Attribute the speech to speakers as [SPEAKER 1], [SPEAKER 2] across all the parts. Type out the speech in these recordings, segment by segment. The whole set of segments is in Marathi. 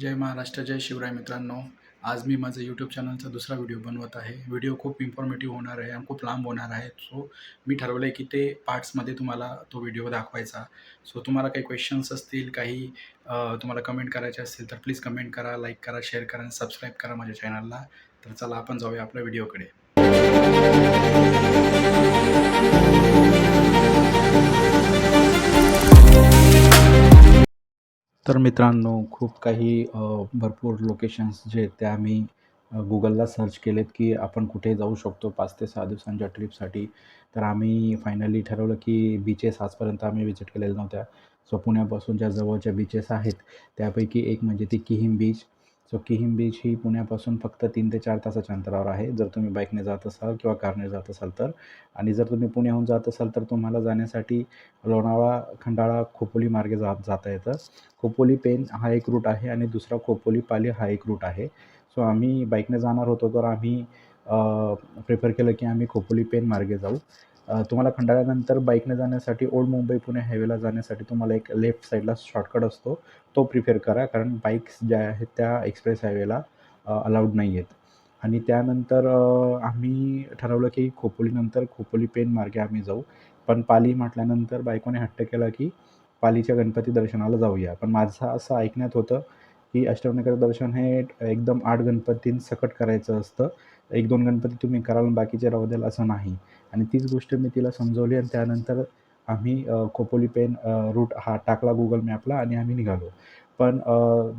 [SPEAKER 1] जय महाराष्ट्र जय शिवराय मित्रांनो. आज मी माझं यूट्यूब चॅनलचा दुसरा व्हिडिओ बनवत आहे. व्हिडिओ खूप इन्फॉर्मेटिव्ह होणार आहे आणि खूप लांब होणार आहे. सो मी ठरवलं आहे की ते पार्ट्समध्ये तुम्हाला तो व्हिडिओ दाखवायचा. सो तुम्हाला काही क्वेश्चन्स असतील काही तुम्हाला कमेंट करायचे असतील तर प्लीज कमेंट करा लाईक करा शेअर करा आणि सबस्क्राईब करा माझ्या चॅनलला तर चला आपण जाऊया आपल्या व्हिडिओकडे तर मित्रांनो खूप काही भरपूर लोकेशन्स जे आहेत ते आम्ही गुगलला सर्च केलेत की आपण कुठे जाऊ शकतो पाच ते सहा दिवसांच्या ट्रिपसाठी तर आम्ही फायनली ठरवलं की बीचेस आजपर्यंत आम्ही विजिट केलेल्या नव्हत्या. सो पुण्यापासून ज्या जवळच्या बीचेस आहेत त्यापैकी एक म्हणजे ती Kihim beach so Kihim beach ही पुण्यापासून फक्त तीन ते चार तासाच्या अंतरावर आहे. जर तुम्ही बाईकने जात असाल किंवा कारने जात असाल तर. आणि जर तुम्ही पुण्याहून जात असाल तर तुम्हाला जाण्यासाठी लोणावळा खंडाळा खोपोली मार्गे जा जाता येतं. खोपोली पेन हा एक रूट आहे आणि दुसरा खोपोली पाली हा एक रूट आहे. सो आम्ही बाईकने जाणार होतो तर आम्ही प्रिफर केलं की आम्ही खोपोली पेन मार्गे जाऊ. तुम्हाला खंडाळ्यानंतर बाईकने जाण्यासाठी ओल्ड मुंबई पुणे हायवेला जाण्यासाठी तुम्हाला एक लेफ्ट साईडला शॉर्टकट असतो. तो प्रिफर करा कारण बाईक्स ज्या आहेत त्या एक्सप्रेस हायवेला अलाउड नाही आहेत आणि त्यानंतर आम्ही ठरवलं की खोपोलीनंतर खोपोली पेन मार्गे आम्ही जाऊ. पण पाली म्हटल्यानंतर बायकोने हट्ट केला की पालीच्या गणपती दर्शनाला जाऊया. पण माझं असं ऐकण्यात होतं की अष्टविनायक दर्शन हे एकदम आठ गणपतींसकट करायचं असतं. एक दोन गणपती तुम्ही कराल आणि बाकीचे राहू द्याल असं नाही. आणि तीच गोष्ट मी तिला समजवली आणि त्यानंतर आम्ही खोपोली पेन रूट हा टाकला गुगल मॅपला आणि आम्ही निघालो. पण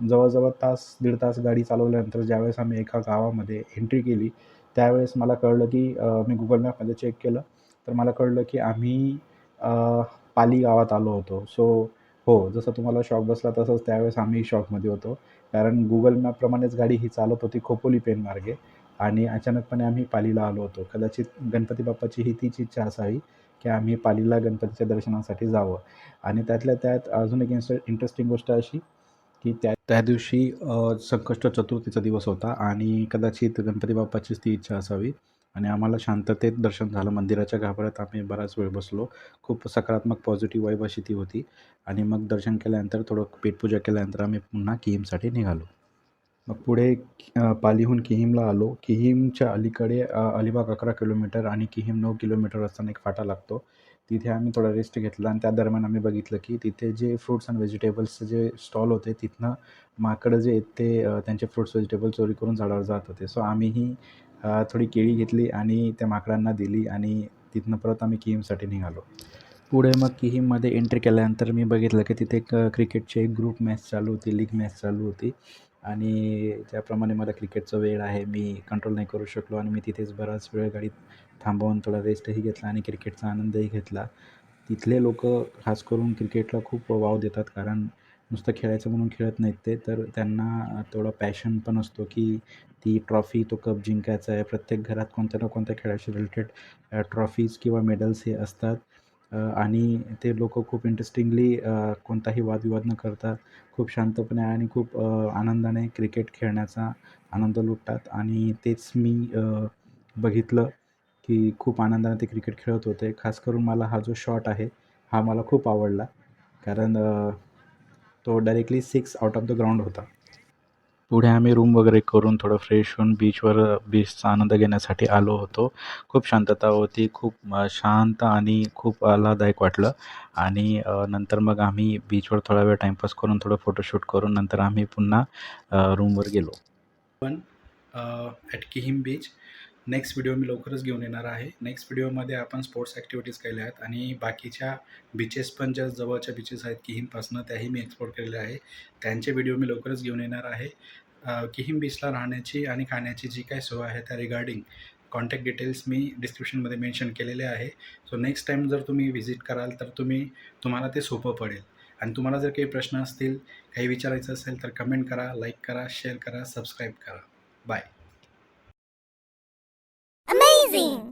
[SPEAKER 1] जवळजवळ तास दीड तास गाडी चालवल्यानंतर ज्यावेळेस आम्ही एका गावामध्ये एंट्री केली त्यावेळेस मला कळलं की मी गुगल मॅपमध्ये चेक केलं. तर मला कळलं की आम्ही पाली गावात आलो होतो. सो हो जसं तुम्हाला शॉक बसला तसंच त्यावेळेस आम्ही शॉकमध्ये होतो. कारण गुगल मॅपप्रमाणेच गाडी ही चालत होती खोपोली पेन मार्गे. आणि अचानकपणे आम्ही पालीला आलो होतो. कदाचित गणपती बाप्पाची ही तीच इच्छा असावी की आम्ही पालीला गणपतीच्या दर्शनासाठी जावं. आणि त्यातल्या त्यात अजून एक इन्स्ट इंटरेस्टिंग गोष्ट अशी की त्या त्या दिवशी संकष्ट चतुर्थीचा दिवस होता आणि कदाचित गणपती बाप्पाचीच ती इच्छा असावी आणि आम्हाला शांततेत दर्शन झालं. मंदिराच्या गाभाऱ्यात आम्ही बराच वेळ बसलो. खूप सकारात्मक पॉझिटिव्ह वाईब अशी ती होती आणि मग दर्शन केल्यानंतर थोडं पेटपूजा केल्यानंतर आम्ही पुन्हा किहीमसाठी निघालो. मग पुढे पालीहून किहीमला आलो. किहीमच्या अलीकडे अलिबाग अकरा किलोमीटर आणि किहीम नऊ किलोमीटर असताना एक फाटा लागतो. तिथे आम्ही थोडा रेस्ट घेतला आणि त्या दरम्यान आम्ही बघितलं की तिथे जे फ्रुट्स अँड व्हेजिटेबल्सचे जे स्टॉल होते तिथनं माकडं जे आहेत ते त्यांचे फ्रुट्स व्हेजिटेबल चोरी करून झाडावर जात होते. सो आम्हीही थोडी केळी घेतली आणि त्या माकडांना दिली आणि तिथनं परत आम्ही किहीमसाठी निघालो. पुढे मग किहीममध्ये एंट्री केल्यानंतर मी बघितलं की तिथे एक क्रिकेटची एक ग्रुप मॅच चालू होती लीग मॅच चालू होती. आणि त्याप्रमाणे मला क्रिकेटचं वेळ आहे मी कंट्रोल नाही करू शकलो आणि मी तिथेच बराच वेळ गाडीत थांबवून थोडा रेस्टही घेतला आणि क्रिकेटचा आनंदही घेतला. तिथले लोक खास करून क्रिकेटला खूप वाव देतात कारण नुसतं खेळायचं म्हणून खेळत नाहीत ते तर त्यांना तेवढा पॅशन पण असतो की ती ट्रॉफी तो कप जिंकायचा आहे. प्रत्येक घरात कोणत्या ना कोणत्या खेळाशी रिलेटेड ट्रॉफीज किंवा मेडल्स हे असतात. आणि ते लोक खूप इंटरेस्टिंगली कोणताही वादविवाद न करता खूप शांतपणे आणि खूप आनंदाने क्रिकेट खेळण्याचा आनंद लुटतात. आणि तेच मी बघितलं की खूप आनंदाने ते क्रिकेट खेळत होते. खास करून मला हा जो शॉट आहे हा मला खूप आवडला. कारण तो directly six out of the ground होता. पुढे आम्ही रूम वगैरे करून थोडं फ्रेश होऊन बीचवर बीचचा आनंद घेण्यासाठी आलो होतो. खूप शांतता होती खूप शांत आणि खूप आल्हाददायक वाटलं. आणि नंतर मग आम्ही बीचवर थोडा वेळ टाईमपास करून थोडं फोटोशूट करून नंतर आम्ही पुन्हा रूमवर गेलो. पण at Kihim beach next video मी लवकरच घेऊन येणार आहे. नेक्स्ट व्हिडिओमध्ये आपण स्पोर्ट्स ॲक्टिव्हिटीज केल्या आहेत आणि बाकीच्या बीचेस पण ज्या जवळच्या बीचेस आहेत किहीमपासनं त्याही मी एक्सप्लोर केलेल्या आहे. त्यांचे व्हिडिओ मी लवकरच घेऊन येणार आहे. किहीम बीचला राहण्याची आणि खाण्याची जी काही सोय आहे त्या रिगार्डिंग कॉन्टॅक्ट डिटेल्स मी डिस्क्रिप्शनमध्ये मेन्शन केलेले आहे. सो नेक्स्ट टाईम जर तुम्ही व्हिजिट कराल तर तुम्ही तुम्हाला ते सोपं पडेल. आणि तुम्हाला जर काही प्रश्न असतील काही विचारायचं असेल तर कमेंट करा लाईक करा शेअर करा सबस्क्राईब करा. Bye
[SPEAKER 2] Amazing!